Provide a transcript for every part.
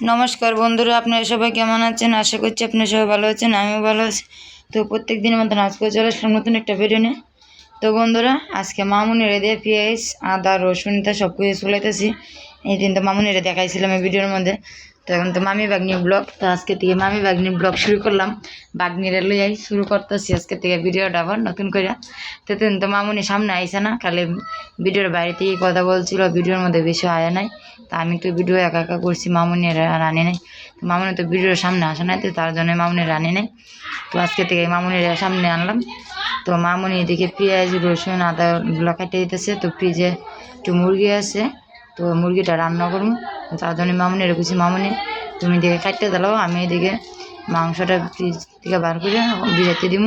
নমস্কার বন্ধুরা, আপনারা সবাই কেমন আছেন? আশা করছি আপনারা সবাই ভালো আছেন, আমিও ভালো আছি। তো প্রত্যেক দিনের মতন আজকে চলে আসলাম নতুন একটা ভিডিও নিয়ে। তো বন্ধুরা, আজকে মামুনিরে দিয়ে পেঁয়াজ, আদা, রসুন তা সব কিছু চলাইতেছি। এই দিন তো মামুনিরে দেখাইছিলাম এই ভিডিওর মধ্যে। তো এখন তো মামি বাগনি ব্লগ, তো আজকে থেকে মামি বাগনি ব্লগ শুরু করলাম। বাগনিরে লইয়াই শুরু করতেছি আজকে থেকে ভিডিওটা আবার নতুন করে তো তখন তো মামুনি সামনে আইসে না, খালি ভিডিওর বাইরে থেকে কথা বলছিল, ভিডিওর মধ্যে বেশি আয়া নাই। তা আমি তো ভিডিও একা একা করছি, মামুনি রানি নাই। তো মামুনি তো ভিডিওর সামনে আসে নাই, তো তার জন্য মামুনি রানি নাই। তো আজকে থেকে মামুনির সামনে আনলাম। তো মামুনি এদিকে পেঁয়াজ, রসুন, আদা কাটিয়ে দিতেছে, তো ফ্রিজে একটু মুরগি আছে। তো মুরগিটা রান্না করব। তার জন্য মামুনি রেখেছি মামুনি, তুমি এদিকে কাটতে দিলাও আমি এদিকে মাংসটা থেকে বার করে বিরাতে দিব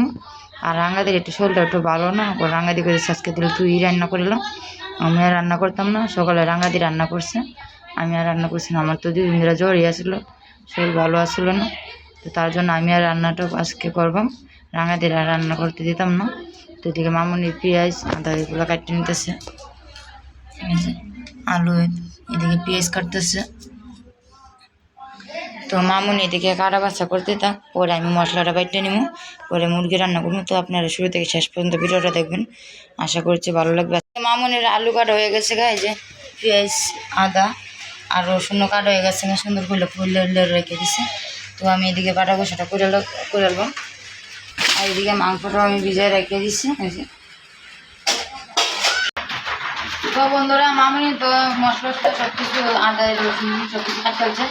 আর রাঙ্গা দিকে একটু শরীরটা একটু ভালো না ও রাঙ্গা দিয়ে করে আজকে দিলে তুই রান্না করলাম আমি আর রান্না করতাম না, সকালে রাঙ্গা দিয়ে রান্না করছে। আমি আর রান্না করছি না, আমার তো দুদিন ধরে জ্বরই আসলো, শরীর ভালো আসলো না। তো তার জন্য আমি আর রান্নাটা আজকে করবাম। রাঙা দিয়ে আর রান্না করতে দিতাম না। তো এদিকে মামুনি পেঁয়াজ, আদা এগুলো কাটিয়ে নিতেছে। আলু, এদিকে পেঁয়াজ কাটতেছে। তো মামুনি এদিকে কাটা বাচ্চা করতে থাক, পরে আমি মশলাটা বাইটে নিব পরে মুরগি রান্না করব। তো আপনারা শুরু থেকে শেষ পর্যন্ত ভিডিওটা দেখবেন। আশা করছি ভালো লাগবে। মামুনির আলু কাটা হয়ে গেছে গায়ে যে পেঁয়াজ, আদা আর রসুনও কাটা হয়ে গেছে সুন্দর ফুলে ফুলে রেখে দিছে। তো আমি এদিকে কাটা কষাটা করে করে নেব আর এদিকে মাংসটাও আমি ভিজায় রেখে দিচ্ছি তো বন্ধুরা, মামনি তো মশলা সব কিছু আদা, রসুন সব কিছু কাটতে হচ্ছে।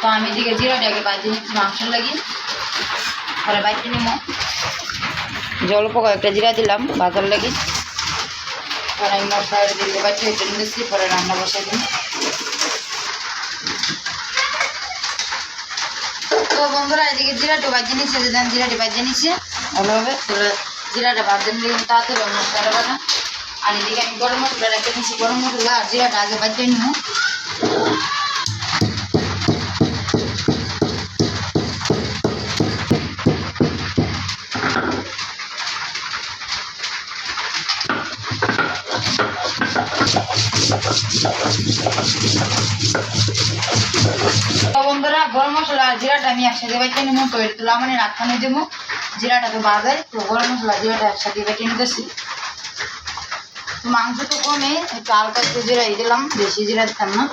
তো আমি এদিকে জিরাটাকে বাজি নিচ্ছি মাংস লাগিয়ে। পরে বাইতে নিব জল অল্প কয়েকটা জিরা দিলাম, বাজার লাগি পরে আমি মশলা দিকে বাইতে হেঁটে নিচ্ছি পরে রান্না বসাই দিন তো বন্ধুরা, এদিকে জিরাটা বাজিয়ে নিচ্ছে যে দেন জিরাটি বাজিয়ে নিচ্ছে। ভালোভাবে তাহলে জিরাটা বাজিয়ে নিলে তাড়াতাড়ি মশলাটা বাটা আর এদিকে আমি গরম মশলা রেখে নিচ্ছি গরম মশলা আর জিরাটা আগে বাজিয়ে নিব। বন্ধুরা, গরম মশলা আর জিরাটা আমি একসাথে বেটে নিব। তো এটা তুলা মানে রাখানে দেবো। জিরাটা তো বাজায় তো গরম মশলা জিরাটা একসাথে বেটে নিতেছি। তো মাংস তো কমে, একটু হালকা একটু জিরাই দিলাম, বেশি জিরা দিতাম না।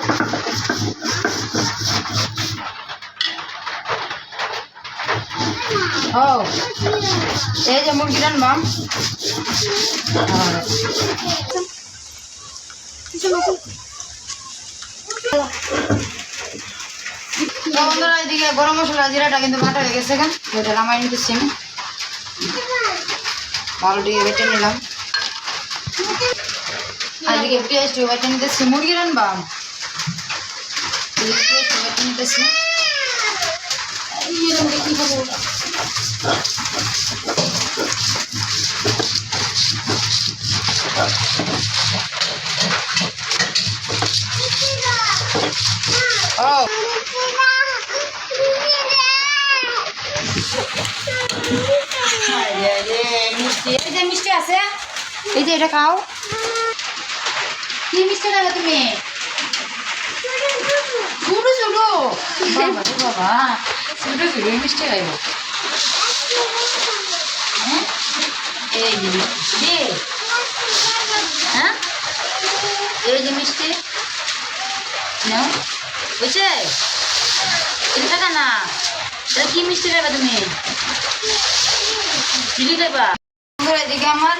ও, এই যে মুরগি তো বন্ধুরা, এদিকে গরম মশলা জিরাটা কিন্তু বাটা হয়ে গেছে কেন? এটা রামাই নিতেছি আমি ভালো দিয়ে বেটে নিলাম। বেটে নিতেছি মুরগি রানবাম এদিকে পেঁয়াজ বেটে নিতেছি ও মিষ্টি এই যে মিষ্টি আছে। এই যে এটা খাও। কি মিষ্টি খাবে তুমি ছোটো ছোটো বাবা ছোটো ছোটো মিষ্টি খাইব? এই যে মিষ্টি হ্যাঁ এই যে মিষ্টি নাও বুঝছে এটা টাকা না এটা কি মিষ্টি খাবে তুমি চিলি খাইবা এদিকে আমার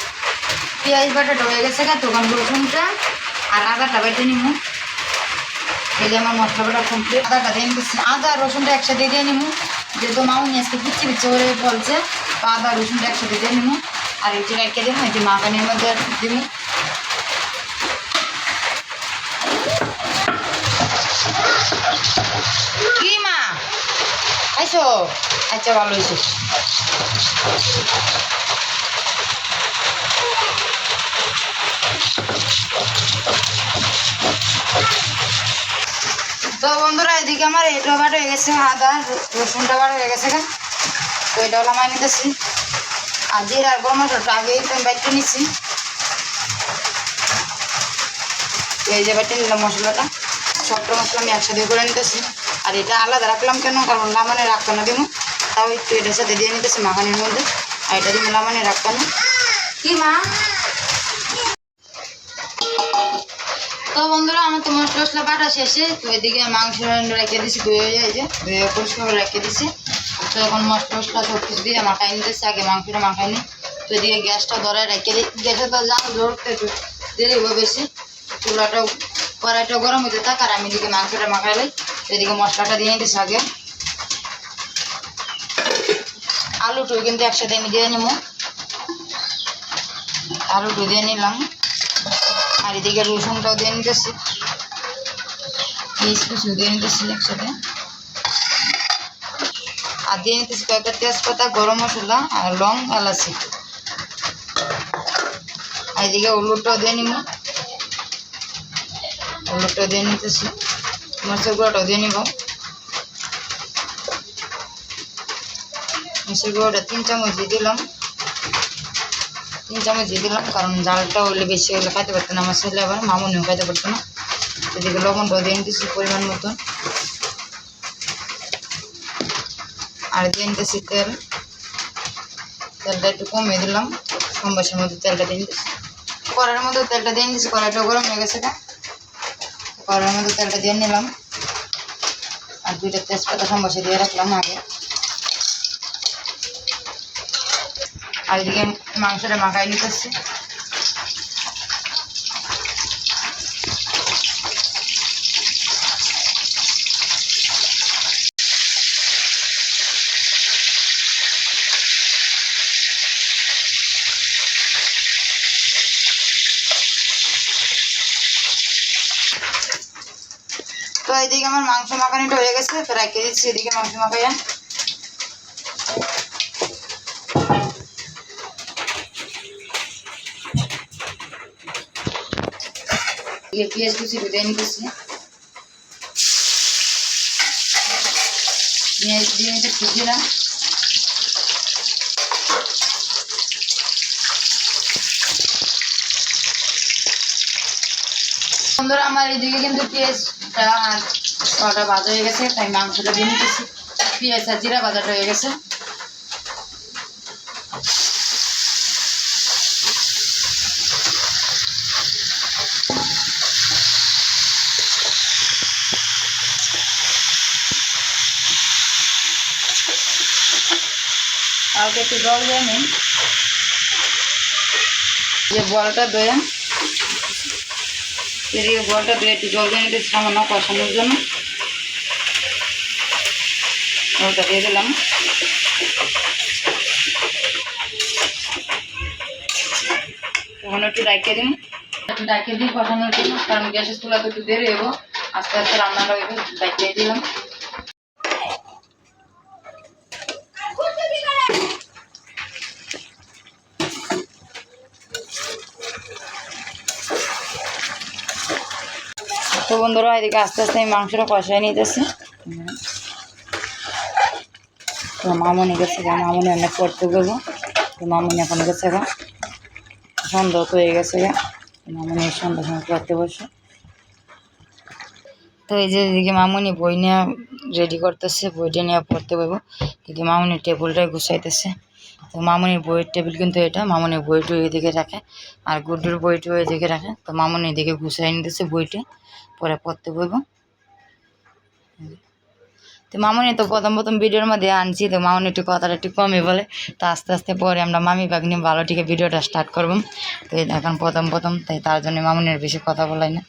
পেঁয়াজ বাটাটা হয়ে গেছে গা তখন রসুনটা আর আদাটা বেটে নিব এই যে আমার মশলা বাটা কমপ্লিট আদাটা দিয়ে নিতেছি আদা, রসুনটা একসাথে দিয়ে নিব যেহেতু মামুনি আজকে পিচ্ছি পিচ্ছি করে বলছে আদা, রসুনটা একসাথে দিয়ে নিব আর যে রেখে দিব যে মাখানির মধ্যে দিব। কি মা? আইসো। আচ্ছা ভালো হয়েছে। তো বন্ধুরা, এদিকে আমার এটা বাট হয়ে গেছে, আদা রসুনটা বাট হয়ে গেছে গা। তো এটা হলো আমি নিতেছি। আর জিরা আর গরম মশলাটা আগেই তো আমি বাইটে নিচ্ছি এই যে বাইটে নিলাম মশলাটা। সবটা মশলা আমি একসাথে করে নিতেছি। আর এটা আলাদা রাখলাম কেন? কারণ লামানে রাখতো না দিব তাও একটু এটার সাথে দিয়ে নিতেছি মাখানির মধ্যে। আর এটা দিব লামানে রাখতো না। কি মা? তো বন্ধুরা, আমার তো মশলা টসলা বাটা শেষে তো এদিকে মাংস রেখে দিছি, ধুয়ে যে, ধুয়ে পরিষ্কার করে রেখে দিছি। তো এখন মশলা টসলা সব কিছু দিয়ে মাখাই নিতেছি, আগে মাংসটা মাখাই নি। তো এদিকে গ্যাসটা ধরে রেখে দিই। গ্যাসে তো জানো ধরতে দেরি হবে বেশি। চুলাটাও কড়াইটা গরম হতে থাক, আর আমি এদিকে মাংসটা মাখাইলাই তো এদিকে মশলাটা দিয়ে নিতেছি আগে। আলুটাও কিন্তু একসাথে আমি দিয়ে নেব আলুটা দিয়ে নিলাম। আর এদিকে রসুনটাও দিয়ে নিতেছি। পিস কিছু দিয়ে নিতেছি একসাথে। আর দিয়ে নিতেছি কয়েকটা তেজপাতা, গরম মশলা আর লং এলাচি। আর এদিকে হলুদটাও দিয়ে নিব। হলুদটাও দিয়ে নিতেছি। মরিচের গুঁড়োটাও দিয়ে নিব। মরিচের গুঁড়োটা তিন চামচ দিয়ে দিলাম। তিন চামচ দিয়ে দিলাম, কারণ জালটা হলে বেশি হলে খাইতে পারতো না, আমার ছেলে আবার মামুনিও খাইতে পারতো না। এদিকে লবণটাও দিয়ে নিতেছি পরিমাণ মতন। আর দিয়ে নিতেছি তেল। তেলটা একটু কমিয়ে দিলাম কম বয়সের মধ্যে তেলটা দিয়ে নিতেছি কড়ার মধ্যে তেলটা দিয়ে নিতেছি কড়াইটা গরম হয়ে গেছে কড়ার মধ্যে তেলটা দিয়ে নিলাম। আর দুইটা তেজপাতা সম্বাসে দিয়ে রাখলাম আগে। আর এদিকে মাংসটা মাখাই নিতেছি তো এদিকে আমার মাংস মাখানিটা হয়ে গেছে তো রেখে দিচ্ছি এদিকে মাংস মাখাইয়া। ये पेঁয়াজ কুচি দিয়ে নিতেছি পেঁয়াজ দিয়ে এটা দিলাম বন্ধুরা আমার এইদিকে কিন্তু পেঁয়াজটা আর কটা ভাজা হয়ে গেছে তাই মাংসটা দিয়ে নিতেছি পেঁয়াজ আর জিরা ভাজাটা হয়ে গেছে কালকে একটু জল দিয়ে নিন যে বলটা দয়া এদিকে বলটা দিয়ে একটু জল দিয়ে নিতে সামান্য কষানোর জন্য। জলটা দিয়ে দিলাম। তখন একটু ডাইকে দিন একটু ডাইকে দিই কষানোর জন্য, কারণ গ্যাসের চুলা তো একটু দেরি হব আস্তে আস্তে রান্নাটা ডাইকে দিলাম। তো বন্ধুরা, এদিকে আস্তে আস্তে আমি মাংসটা কষাই নিতেছি। তো মামনি গেছে গা, মামনি অনেক পড়তে গেবো তো মামনি এখন গেছে গা, সন্ধ্যা তো হয়ে গেছে গা। মামনি সন্ধ্যা সময় পড়তে বসে। তো এই যে এদিকে মামনি বই নিয়ে রেডি করতেছে, বইটা নিয়ে পড়তে বইব। কিন্তু মামনির টেবিলটাই গুছাইতেছে। তো মামনির বইয়ের টেবিল কিন্তু এটা, মামনির বইটা এদিকে রাখে। আর গুড্ডুর বইটাও এদিকে রাখে। তো মামনি এদিকে গুছাই নিতেছে বইটি, পরে পড়তে বইব। তো মামনি তো প্রথম প্রথম ভিডিওর মধ্যে আনছি, তো মামনি একটু কথাটা একটু কমই বলে। তো আস্তে আস্তে পরে আমরা মামি বাগনি ভালো ঠিক ভিডিওটা স্টার্ট করব। তো এখন প্রথম প্রথম, তাই তার জন্য মামনির বেশি কথা বলাই না।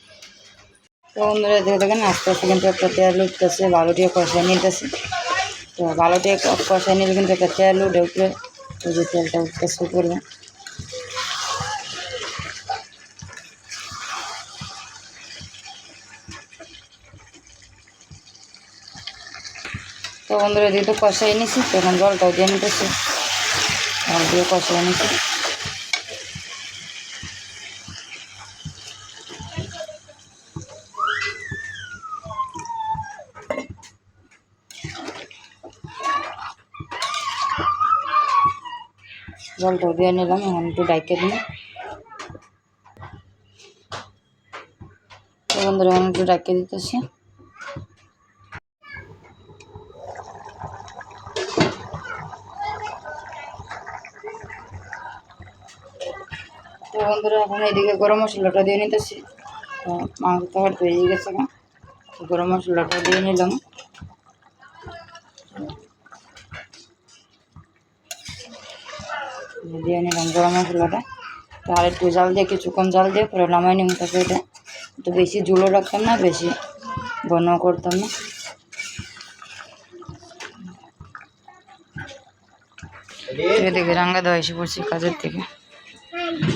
তো বন্ধুরা দেখে দেখেন, আস্তে আস্তে কিন্তু একটা তেল উঠতেছে ভালো দিয়ে কষাই নিতেছে। তো ভালো দিয়ে কষাই নিলে কিন্তু একটা তেল উঠে উপরে। ওই যে তেলটা উঠতেছে উপরে। তো বন্ধুরা যেহেতু কষাই নিছি তখন জলটাও দিয়ে নিতেছি। জল দিয়ে কষাই নিছি। জলটাও দিয়ে নিলাম, এখন একটু ডাইকে দিন তো বন্ধুরা, এখন একটু ডাকিয়ে দিতেছি। তো বন্ধুরা, এখন এইদিকে গরম মশলাটা দিয়ে নিতেছি। মাংস তো হয়ে গেছে গরম মশলাটা দিয়ে নিলাম। দিয়ে নিলাম গরম মশলাটা। তো আর একটু জাল দিয়ে, কিছুক্ষণ জাল দিয়ে পরে নামাই নিম তারপরে এটা। একটু বেশি ঝুলো রাখতাম না, বেশি ঘন করতাম না। এদিকে রাঙ্গা দেওয়া এসে পড়ছি কাজের থেকে।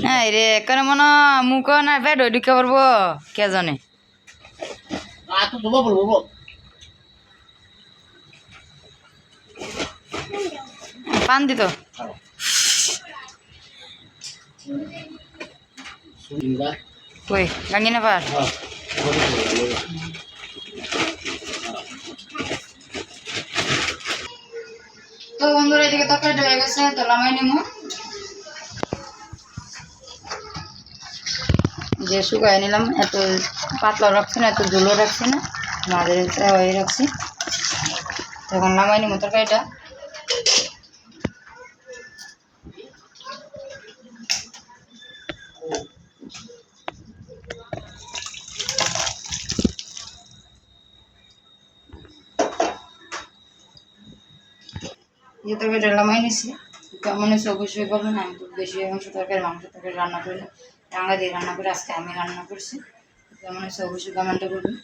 হ্যাঁ রে এখানে মনে, মুখ না পেট ওই ঢুকে পারব কে জানে? পান দিত? কই গাঙ্গি না পার তো বন্ধুরা এদিকে তরকারিটা হয়ে গেছে তো লামাই নেব যে শুকাই নিলাম এত পাতলা রাখছি না এত ঝুলো রাখছি না মাঝে হয়ে রাখছি তখন লামাই নিবো তরকারিটা যে তরকারিটা লামাই নিছি কেমন হয়েছে অবশ্যই বলবেন আমি তো বেশি অংশ তরকারি মাংস তরকারি রান্না করি রান্না দিয়ে রান্না করে আজকে আমি রান্না করছি কেমন হয়েছে অবশ্যই কমেন্টে করবেন